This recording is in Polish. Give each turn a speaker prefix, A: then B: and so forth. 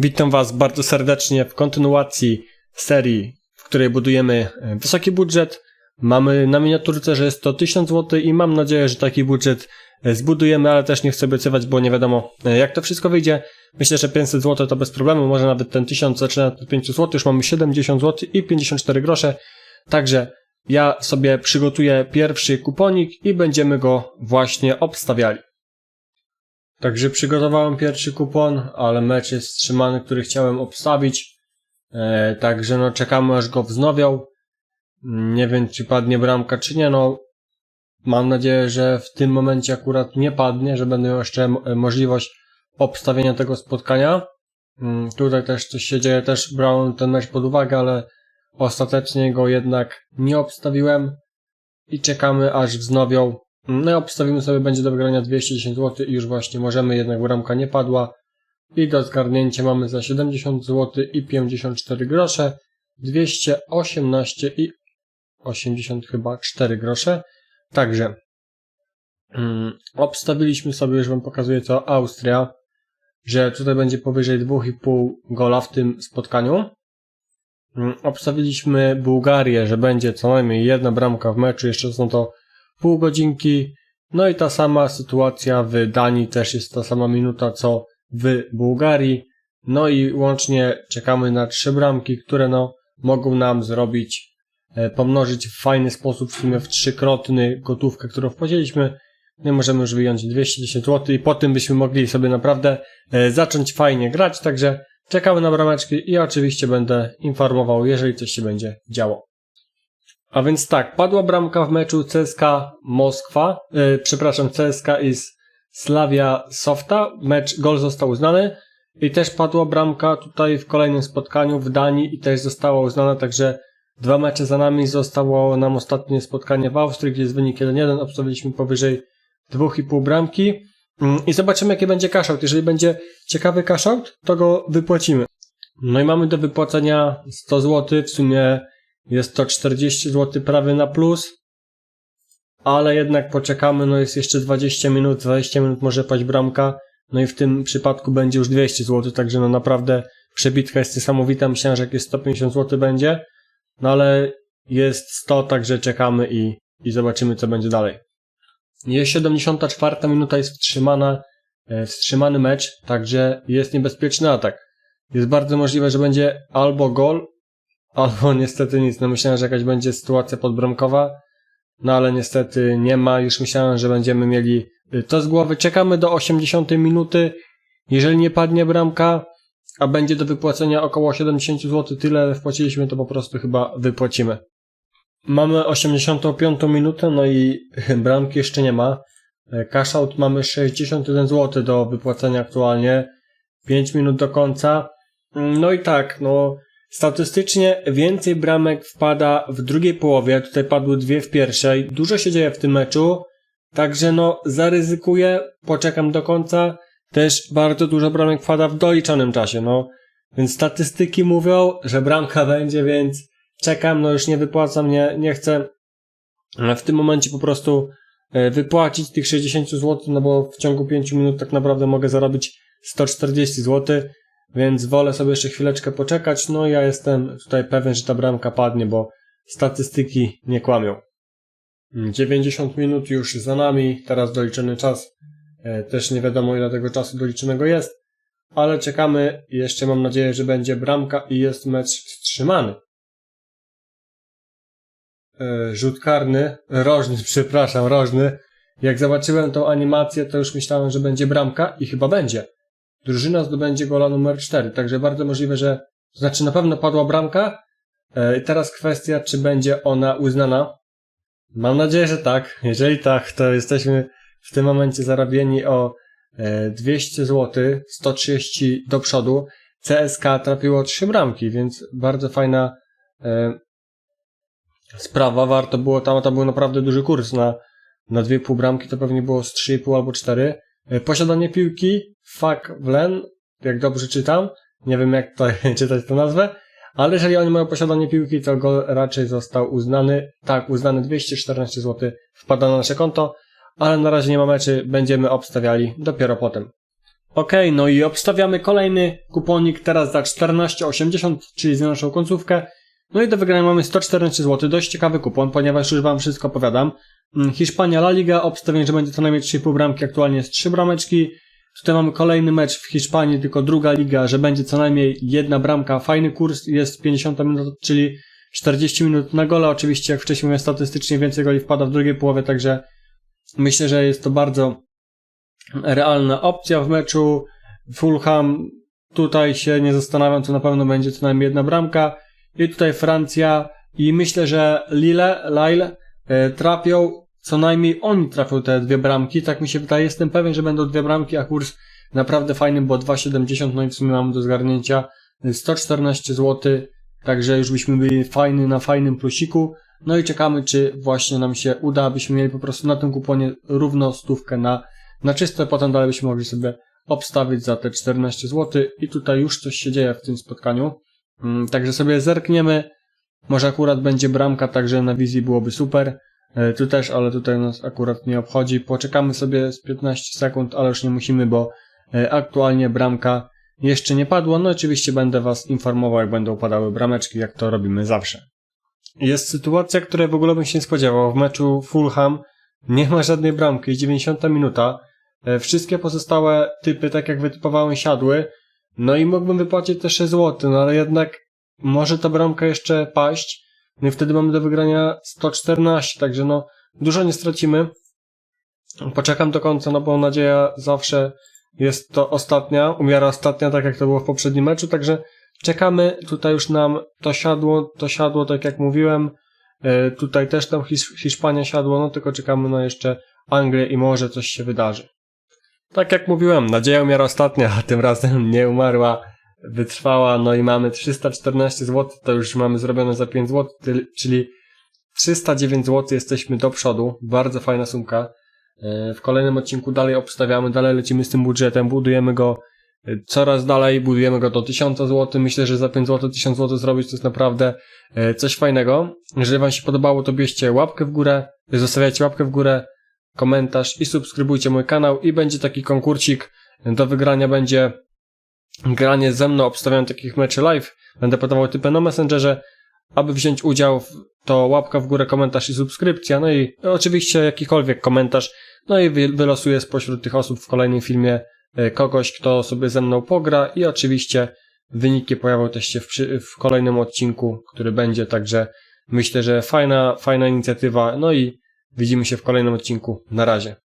A: Witam Was bardzo serdecznie w kontynuacji serii, w której budujemy e, wysoki budżet. Mamy na miniaturce, że jest to 1000 zł i mam nadzieję, że taki budżet e, zbudujemy, ale też nie chcę obiecywać, bo nie wiadomo e, jak to wszystko wyjdzie. Myślę, że 500 zł to bez problemu, może nawet ten 1000 zaczyna od 5 zł, już mamy 70 zł i 54 grosze. Także ja sobie przygotuję pierwszy kuponik i będziemy go właśnie obstawiali. Także przygotowałem pierwszy kupon, ale mecz jest wstrzymany, który chciałem obstawić. E, także no czekamy aż go wznowią. Nie wiem czy padnie bramka czy nie, no mam nadzieję, że w tym momencie akurat nie padnie, że będę miał jeszcze mo- możliwość obstawienia tego spotkania. Mm, Tutaj też coś się dzieje, też brałem ten mecz pod uwagę, ale ostatecznie go jednak nie obstawiłem i czekamy aż wznowią. No i obstawimy sobie, będzie do wygrania 210 zł i już właśnie możemy, jednak bramka nie padła. I do zgarnięcia mamy za 70 zł i 54 grosze, 218 i 80 chyba 4 grosze. Także mm, obstawiliśmy sobie, już wam pokazuję co, Austria, że tutaj będzie powyżej 2,5 gola w tym spotkaniu. Mm, Obstawiliśmy Bułgarię, że będzie co najmniej jedna bramka w meczu, jeszcze są to pół godzinki. No i ta sama sytuacja w Danii, też jest ta sama minuta co w Bułgarii. No i łącznie czekamy na trzy bramki, które no mogą nam zrobić, e, pomnożyć w fajny sposób, w sumie w trzykrotny gotówkę, którą wpłaciliśmy. Nie możemy już wyjąć 210 zł i po tym byśmy mogli sobie naprawdę e, zacząć fajnie grać, także czekamy na brameczki i oczywiście będę informował, jeżeli coś się będzie działo. A więc tak, padła bramka w meczu CSKA Moskwa, yy, przepraszam, CSKA i z Slavia Softa. Mecz, gol został uznany. I też padła bramka tutaj w kolejnym spotkaniu w Danii i też została uznana, także dwa mecze za nami. Zostało nam ostatnie spotkanie w Austrii, gdzie jest wynik 1-1. Obstawiliśmy powyżej 2,5 bramki. Mm, I zobaczymy, jaki będzie cashout. Jeżeli będzie ciekawy cashout, to go wypłacimy. No i mamy do wypłacenia 100 zł, w sumie jest to 40 zł prawie na plus, ale jednak poczekamy, no jest jeszcze 20 minut, 20 minut może paść bramka, no i w tym przypadku będzie już 200 zł, także no naprawdę przebitka jest niesamowita, myślałem, że jakieś 150 zł będzie, no ale jest 100, także czekamy i, i zobaczymy, co będzie dalej. Jest 74 minuta, jest wstrzymana, e, wstrzymany mecz, także jest niebezpieczny atak. Jest bardzo możliwe, że będzie albo gol, albo niestety nic. No myślałem, że jakaś będzie sytuacja podbramkowa, no ale niestety nie ma. Już myślałem, że będziemy mieli y, to z głowy. Czekamy do 80 minuty. Jeżeli nie padnie bramka, a będzie do wypłacenia około 70 zł, tyle wpłaciliśmy, to po prostu chyba wypłacimy. Mamy 85 minutę, no i bramki jeszcze nie ma. E, Cash out mamy 61 zł do wypłacenia aktualnie. 5 minut do końca. No i tak, no Statystycznie więcej bramek wpada w drugiej połowie, tutaj padły dwie w pierwszej. Dużo się dzieje w tym meczu, także no zaryzykuję, poczekam do końca. Też bardzo dużo bramek wpada w doliczonym czasie, no. Więc statystyki mówią, że bramka będzie, więc czekam, no już nie wypłacam, nie, nie chcę w tym momencie po prostu e, wypłacić tych 60 zł, no bo w ciągu 5 minut tak naprawdę mogę zarobić 140 zł. Więc wolę sobie jeszcze chwileczkę poczekać. No ja jestem tutaj pewien, że ta bramka padnie, bo statystyki nie kłamią. 90 minut już za nami, teraz doliczony czas. E, Też nie wiadomo ile tego czasu doliczonego jest, ale czekamy. Jeszcze mam nadzieję, że będzie bramka i jest mecz wstrzymany. E, Rzut karny, rożny, przepraszam, rożny. Jak zobaczyłem tą animację, to już myślałem, że będzie bramka i chyba będzie drużyna zdobędzie gola numer 4. Także bardzo możliwe, że, znaczy na pewno padła bramka. E, teraz kwestia, czy będzie ona uznana. Mam nadzieję, że tak. Jeżeli tak, to jesteśmy w tym momencie zarabieni o e, 200 zł, 130 do przodu. CSK trafiło 3 bramki, więc bardzo fajna e, sprawa. Warto było, tam, tam był naprawdę duży kurs na, na 2,5 bramki, to pewnie było z 3,5 albo 4. E, Posiadanie piłki, fuck Wlen, jak dobrze czytam. Nie wiem jak to, czytać tę nazwę. Ale jeżeli oni mają posiadanie piłki, to gol raczej został uznany. Tak, uznany 214 zł wpada na nasze konto. Ale na razie nie ma meczy, będziemy obstawiali dopiero potem. Okej, no i obstawiamy kolejny kuponik teraz za 14,80, czyli za naszą końcówkę. No i do wygrania mamy 114 zł. Dość ciekawy kupon, ponieważ już Wam wszystko opowiadam. Mm, Hiszpania La Liga, obstawiam, że będzie co najmniej 3,5 bramki, aktualnie jest 3 brameczki. Tutaj mamy kolejny mecz w Hiszpanii, tylko druga liga, że będzie co najmniej jedna bramka. Fajny kurs jest 50 minut, czyli 40 minut na gole. Oczywiście, jak wcześniej mówiłem, statystycznie więcej goli wpada w drugiej połowie, także myślę, że jest to bardzo realna opcja w meczu. Fulham, tutaj się nie zastanawiam, to na pewno będzie co najmniej jedna bramka. I tutaj Francja i myślę, że Lille, Lille e, trafią, co najmniej oni trafią te dwie bramki, tak mi się wydaje, jestem pewien, że będą dwie bramki, a kurs naprawdę fajny, bo 2,70, no i w sumie mamy do zgarnięcia 114 zł, także już byśmy byli fajny na fajnym plusiku, no i czekamy, czy właśnie nam się uda, abyśmy mieli po prostu na tym kuponie równo stówkę na, na czyste, potem dalej byśmy mogli sobie obstawić za te 14 zł i tutaj już coś się dzieje w tym spotkaniu, Mm, Także sobie zerkniemy. Może akurat będzie bramka, także na wizji byłoby super. E, Tu też, ale tutaj nas akurat nie obchodzi. Poczekamy sobie z 15 sekund, ale już nie musimy, bo e, aktualnie bramka jeszcze nie padła. No oczywiście będę Was informował, jak będą padały brameczki, jak to robimy zawsze. Jest sytuacja, której w ogóle bym się nie spodziewał. W meczu Fulham nie ma żadnej bramki, jest 90 minuta. E, Wszystkie pozostałe typy, tak jak wytypowałem, siadły. No i mógłbym wypłacić te 6 zł, no ale jednak może ta bramka jeszcze paść. No i wtedy mamy do wygrania 114, także no dużo nie stracimy. Poczekam do końca, no bo nadzieja zawsze jest to ostatnia, umiara ostatnia, tak jak to było w poprzednim meczu, także czekamy. Tutaj już nam to siadło, to siadło, tak jak mówiłem. E, Tutaj też tam Hisz- Hiszpania siadło, no tylko czekamy na jeszcze Anglię i może coś się wydarzy. Tak jak mówiłem, nadzieja umiera ostatnia, a tym razem nie umarła, wytrwała, no i mamy 314 zł, to już mamy zrobione za 5 zł, czyli 309 zł jesteśmy do przodu, bardzo fajna sumka. E, W kolejnym odcinku dalej obstawiamy, dalej lecimy z tym budżetem, budujemy go e, coraz dalej, budujemy go do 1000 zł. Myślę, że za 5 zł 1000 zł zrobić to jest naprawdę e, coś fajnego. Jeżeli Wam się podobało, to bierzcie łapkę w górę, zostawiajcie łapkę w górę, komentarz i subskrybujcie mój kanał i będzie taki konkursik do wygrania będzie granie ze mną, obstawiam takich meczy live, będę podawał typy na Messengerze, aby wziąć udział w, to łapka w górę, komentarz i subskrypcja, no i oczywiście jakikolwiek komentarz, no i wy, wylosuję spośród tych osób w kolejnym filmie e, kogoś, kto sobie ze mną pogra. I oczywiście wyniki pojawią też się w, w kolejnym odcinku, który będzie, także myślę, że fajna, fajna inicjatywa, no i widzimy się w kolejnym odcinku. Na razie.